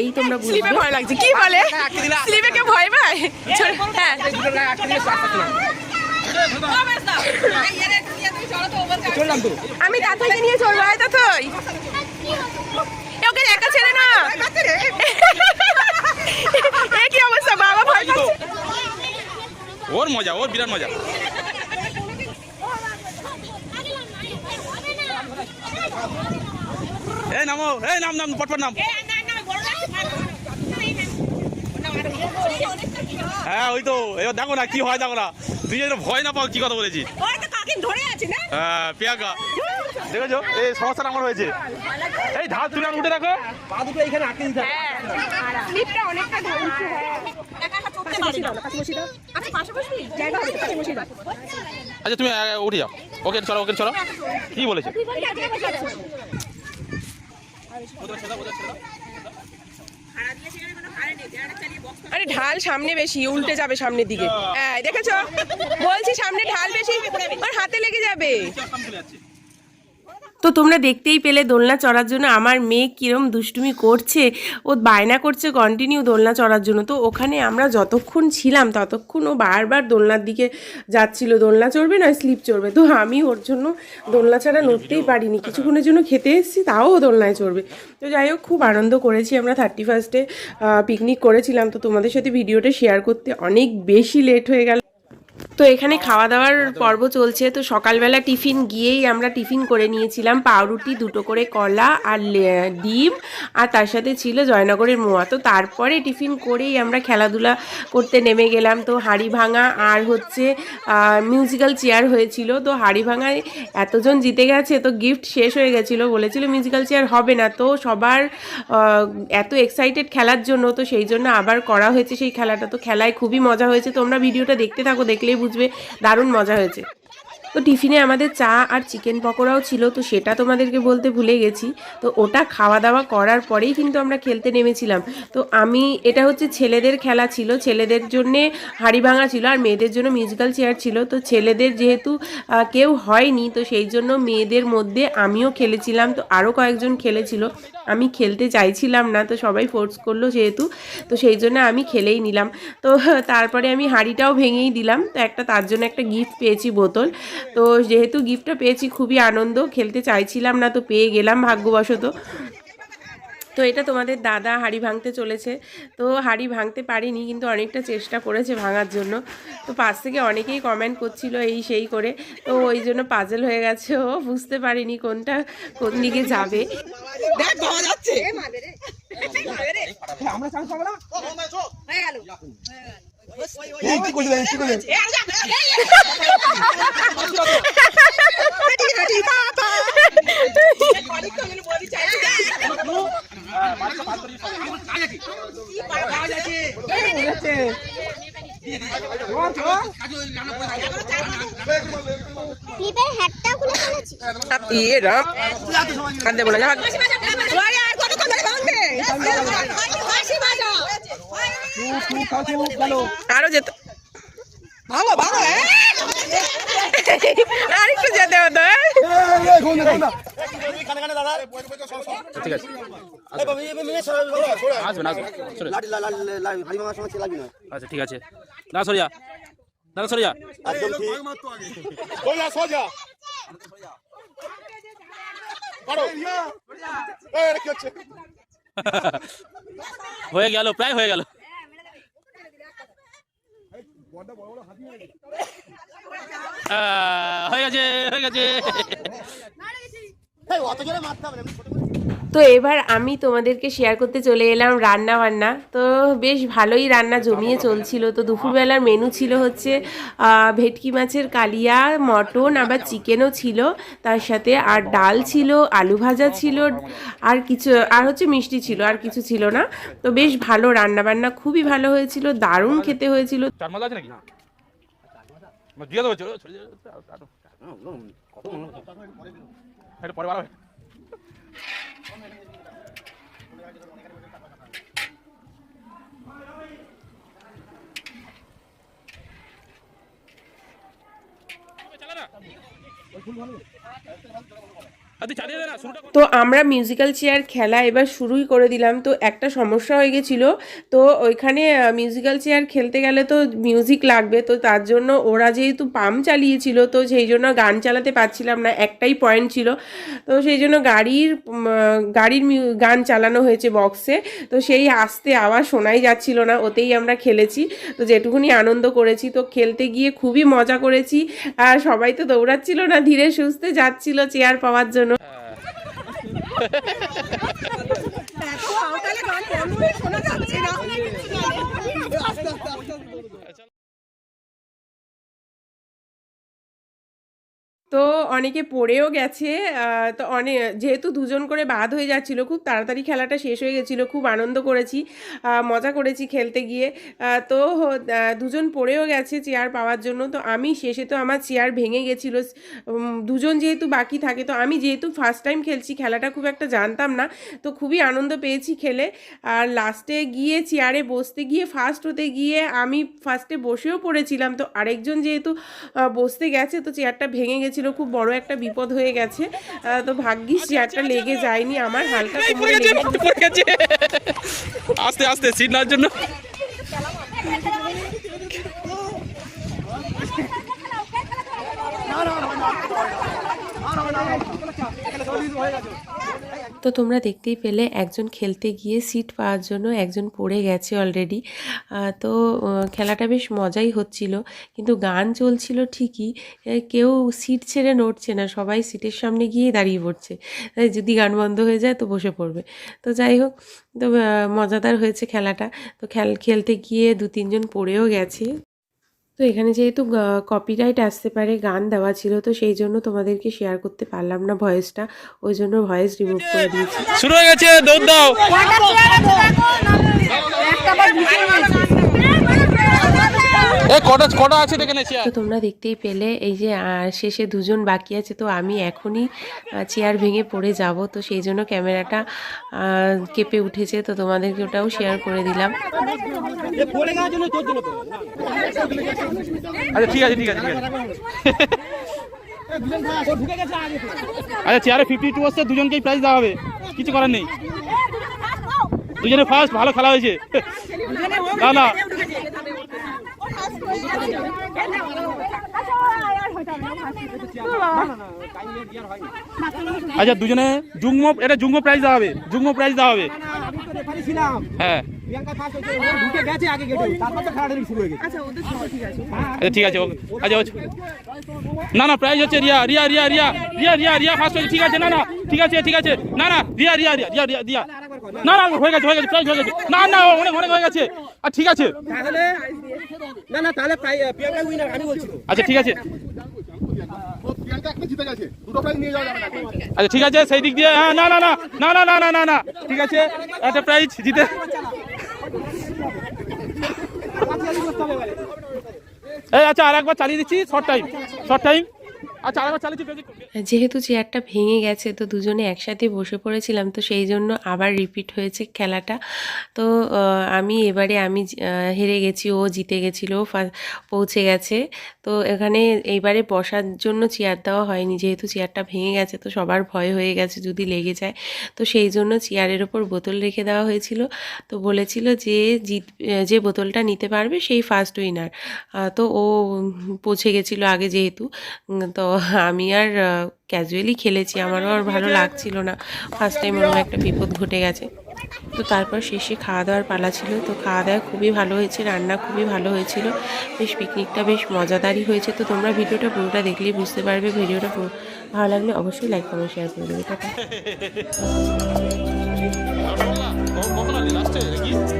এই তোমরা স্লিপে বুঝবে ভয় লাগছে। কি বলে? স্লিপে কেউ ভয় পায়? হ্যাঁ। আমি তাথইকে নিয়ে চলবো। আয় তাথই এ, ওকে একা ছেড়ে না। কি অবস্থা? বাবা ভয় পাচ্ছে। ওর মজা ওর বিরাট মজা। এই নামো এই নাম নাম পটপট নাম। হ্যাঁ ওই তো। এবার দেখো না কি হয় দেখো না। তুই যেন ভয় না পাও কি কথা বলেছি হ্যাঁ পিয়াকা দেখেছ? এই সমস্যাটা আমার হয়েছে। এই ধার তুলে উঠে রাখো পা দুটো এখানে আটকে দিতে স্লিপটা অনেকটা ঢালছে আচ্ছা তুমি উঠে যাও। ওকে চলো ওকে চলো। কি বলেছে? আরে ঢাল সামনে বেশি, উল্টে যাবে সামনের দিকে। হ্যাঁ দেখেছ? বলছি সামনে ঢাল বেশি আর হাতে লেগে যাবে। তো তোমরা দেখতেই পেলে দোলনা চড়ার জন্য আমার মেয়ে কিরম দুষ্টুমি করছে, ও বায়না করছে কন্টিনিউ দোলনা চড়ার জন্য। তো ওখানে আমরা যতক্ষণ ছিলাম ততক্ষণ ও বারবার দোলনার দিকে যাচ্ছিল। দোলনা চড়বে না স্লিপ চড়বে। তো আমি ওর জন্য দোলনা ছাড়া নড়তেই পারিনি। কিছুক্ষণের জন্য খেতে এসেছি, তাও ও দোলনায় চড়বে। তো যাই হোক, খুব আনন্দ করেছি আমরা। থার্টি ফার্স্টে পিকনিক করেছিলাম। তো তোমাদের সাথে ভিডিওটা শেয়ার করতে অনেক বেশি লেট হয়ে গেল। তো এখানে খাওয়া দাওয়ার পর্ব চলছে। তো সকালবেলা টিফিন গিয়েই আমরা টিফিন করে নিয়েছিলাম। পাউরুটি, দুটো করে কলা আর ডিম। আর তার সাথে ছিল জয়নগরের মোয়া। তো তারপরে টিফিন করেই আমরা খেলাধুলা করতে নেমে গেলাম। তো হাড়ি ভাঙা আর হচ্ছে মিউজিক্যাল চেয়ার হয়েছিল। তো হাড়ি ভাঙায় এতজন জিতে গেছে, তো গিফট শেষ হয়ে গেছিল। বলেছিল মিউজিক্যাল চেয়ার হবে না। তো সবার এত এক্সাইটেড খেলার জন্য। তো সেই জন্য আবার করা হয়েছে সেই খেলাটা। তো খেলায় খুবই মজা হয়েছে। তোমরা ভিডিওটা দেখতে থাকো, দেখলেই বুঝবে দারুণ মজা হয়েছে। তো টিফিনে আমাদের চা আর চিকেন পকোড়াও ছিল, তো সেটা তোমাদেরকে বলতে ভুলে গেছি। তো ওটা খাওয়া দাওয়া করার পরেই কিন্তু আমরা খেলতে নেমেছিলাম। তো আমি, এটা হচ্ছে ছেলেদের খেলা ছিল, ছেলেদের জন্যে হাড়ি ভাঙা ছিল আর মেয়েদের জন্য মিউজিক্যাল চেয়ার ছিল। তো ছেলেদের যেহেতু কেউ হয়নি, তো সেই জন্য মেয়েদের মধ্যে আমিও খেলেছিলাম, তো আরও কয়েকজন খেলেছিল। আমি খেলতে চাইছিলাম না, তো সবাই ফোর্স করল যেহেতু, তো সেই জন্য আমি খেলেই নিলাম। তো তারপরে আমি হাঁড়িটাও ভেঙেই দিলাম, তো একটা তার জন্য একটা গিফট পেয়েছি বোতল। তো যেহেতু গিফটটা পেয়েছি খুবই আনন্দ। খেলতে চাইছিলাম না তো পেয়ে গেলাম ভাগ্যবশত। তো এটা তোমাদের দাদা হাঁড়ি ভাঙতে চলেছে। তো হাঁড়ি ভাঙতে পারিনি কিন্তু অনেকটা চেষ্টা করেছে ভাঙার জন্য। তো পাশ থেকে অনেকেই কমেন্ট করছিল এই সেই করে। তো ওই জন্য পাজেল হয়ে গেছে। ও বুঝতে পারিনি কোনটা কোন দিকে যাবে। আমরা এই কি করছিস কি করছিস ক্লিপের হ্যাটটা খুলে ফেলেছি ইয়ে আর দেবো না যাক। আরও যেত ভালো ভালো আর একটু যেতে হতো হ্যাঁ? ঠিক আছে। আসবে না আচ্ছা ঠিক আছে। দাদা সরিয়া দাদা সরিয়া হয়ে গেল প্রায় হয়ে গেল। হয়ে গেছে। হয়ে গেছে তো এবার আমি তোমাদেরকে শেয়ার করতে চলে এলাম রান্না বান্না তো বেশ ভালোই রান্না জমিয়ে চলছিল তো দুপুরবেলার মেনু ছিল হচ্ছে ভেটকি মাছের কালিয়া মটন আবার চিকেনও ছিল তার সাথে আর ডাল ছিল আলু ভাজা ছিল আর কিছু আর হচ্ছে মিষ্টি ছিল আর কিছু ছিল না তো বেশ ভালো রান্না বান্না খুবই ভালো হয়েছিল দারুণ খেতে হয়েছিল চার বাড়াবে চালা তো আমরা মিউজিক্যাল চেয়ার খেলা এবার শুরুই করে দিলাম, তো একটা সমস্যা হয়ে গেছিল। তো ওইখানে মিউজিক্যাল চেয়ার খেলতে গেলে তো মিউজিক লাগবে, তো তার জন্য ওরা যেহেতু পাম্প চালিয়েছিল, তো সেই জন্য গান চালাতে পারছিলাম না, একটাই পয়েন্ট ছিল। তো সেই জন্য গাড়ির গাড়ির গান চালানো হয়েছে বক্সে তো সেই আস্তে আওয়াজ শোনাই যাচ্ছিল না, ওতেই আমরা খেলেছি। তো যেটুকুনি আনন্দ করেছি, তো খেলতে গিয়ে খুবই মজা করেছি। আর সবাই তো দৌড়াচ্ছিল না, ধীরে সুস্থে যাচ্ছিল চেয়ার পাওয়ার জন্য। দেখো আওতালে গান বন্ধ শোনা যাচ্ছে না। তো অনেকে পড়েও গেছে তো অনেক যেহেতু দুজন করে বাদ হয়ে যাচ্ছিল, খুব তাড়াতাড়ি খেলাটা শেষ হয়ে গেছিল, খুব আনন্দ করেছি মজা করেছি খেলতে গিয়ে তো দুজন পড়েও গেছে চেয়ার পাওয়ার জন্য, তো আমি শেষে তো আমার চেয়ার ভেঙে গেছিল দুজন যেহেতু বাকি থাকে, তো আমি যেহেতু ফার্স্ট টাইম খেলছি, খেলাটা খুব একটা জানতাম না, তো খুবই আনন্দ পেয়েছি খেলে, আর লাস্টে গিয়ে চেয়ারে বসতে গিয়ে ফার্স্ট হতে গিয়ে আমি ফার্স্টে বসেও পড়েছিলাম, তো আরেকজন যেহেতু বসতে গেছে, তো চেয়ারটা ভেঙে গেছিল খুব বড় একটা বিপদ হয়ে গেছে। আহ, তো ভাগ্যিস চেয়ারটা লেগে যায়নি আমার হালকা আস্তে আস্তে সিট নেওয়ার জন্য তো তোমরা দেখতেই পেলে একজন খেলতে গিয়ে সিট পাওয়ার জন্য একজন পড়ে গেছে অলরেডি তো খেলাটা বেশ মজাই হচ্ছিল। কিন্তু গান চলছিল ঠিকই কেউ সিট ছেড়ে নড়ছে না, সবাই সিটের সামনে গিয়ে দাঁড়িয়ে পড়ছে। যদি গান বন্ধ হয়ে যায় তো বসে পড়বে। তো যাই হোক, তো মজাদার হয়েছে খেলাটা। তো খেল, খেলতে গিয়ে দু তিনজন পড়েও গেছে। তো এখানে যেহেতু কপিরাইট আসতে পারে গান দেওয়া ছিল তো সেই জন্য তোমাদেরকে শেয়ার করতে পারলাম না ভয়েসটা ওই জন্য ভয়েস রিমুভ করে দিয়েছি। শুরু হয়ে গেছে দৌড় দাও। কটা কটা আছে দেখে তো তোমরা দেখতেই পেলে এই যে শেষে দুজন বাকি আছে তো আমি এখনই চেয়ার ভেঙে পড়ে যাব তো সেই জন্য ক্যামেরাটা কেঁপে উঠেছে তো তোমাদেরকে ওটাও শেয়ার করে দিলাম। আচ্ছা ঠিক আছে ঠিক আছে ঠিক আছে। ও ঢুকে গেছে আগে তো। আচ্ছা চেয়ারে ফিফটি টু আসছে দুজনকেই প্রাইজ দেওয়া হবে। কিছু করার নেই। দুজনে ফার্স্ট ভালো খেলা হয়েছে। না না। আচ্ছা দুজনে যুগ্ম, এটা যুগ্ম প্রাইজ দেওয়া হবে। যুগ্ম প্রাইজ দেওয়া হবে। হ্যাঁ। আচ্ছা ঠিক আছে আচ্ছা না না প্রাইজ রিয়া রিয়া রিয়া রিয়া। রিয়া রিয়া রিয়া ফার্স্ট হয়েছে ঠিক আছে, না না, ঠিক আছে ঠিক আছে। না না রিয়া রিয়া রিয়া রিয়া রিয়া রিয়া। না না হয়ে গেছে হয়ে গেছে প্রাইজ হয়ে গেছে না না অনেক অনেক হয়ে গেছে আর ঠিক আছে তাহলে না না তাহলে প্রিয়াঙ্কা উইনার আমি বলছি আচ্ছা ঠিক আছে প্রিয়াঙ্কা একটা জিতে গেছে দুটো প্রাইজ নিয়ে যাওয়া যাবে না আচ্ছা ঠিক আছে সেই দিক দিয়ে হ্যাঁ না না না না না না না না না ঠিক আছে একটা প্রাইজ জিতে এই আচ্ছা আর একবার চালিয়ে দিচ্ছি শর্ট টাইম শর্ট টাইম আচ্ছা যেহেতু চেয়ারটা ভেঙে গেছে, তো দুজনে একসাথে বসে পড়েছিলাম, তো সেই জন্য আবার রিপিট হয়েছে খেলাটা। তো আমি এবারে আমি হেরে গেছি, ও জিতে গেছিল পৌঁছে গেছে। তো এখানে এইবারে বসার জন্য চেয়ার দেওয়া হয়নি, যেহেতু চেয়ারটা ভেঙে গেছে, তো সবার ভয় হয়ে গেছে যদি লেগে যায়। তো সেই জন্য চেয়ারের ওপর বোতল রেখে দেওয়া হয়েছিল। তো বলেছিল যে জিত যে বোতলটা নিতে পারবে, সেই ফার্স্ট উইনার তো ও পৌঁছে গেছিল আগে যেহেতু। তো আমি আর ক্যাজুয়ালি খেলেছি। আমারও আর ভালো লাগছিল না। ফার্স্ট টাইম ওরকম একটা বিপদ ঘটে গেছে। তো তারপর শেষে খাওয়া দাওয়ার পালা ছিল। তো খাওয়া দাওয়া খুবই ভালো হয়েছে, রান্না খুবই ভালো হয়েছিল। বেশ পিকনিকটা বেশ মজাদারই হয়েছে। তো তোমরা ভিডিওটা পুরোটা দেখলেই বুঝতে পারবে ভিডিওটা পুরো ভালো লাগলে অবশ্যই লাইক কমেন্ট শেয়ার করে দেবে।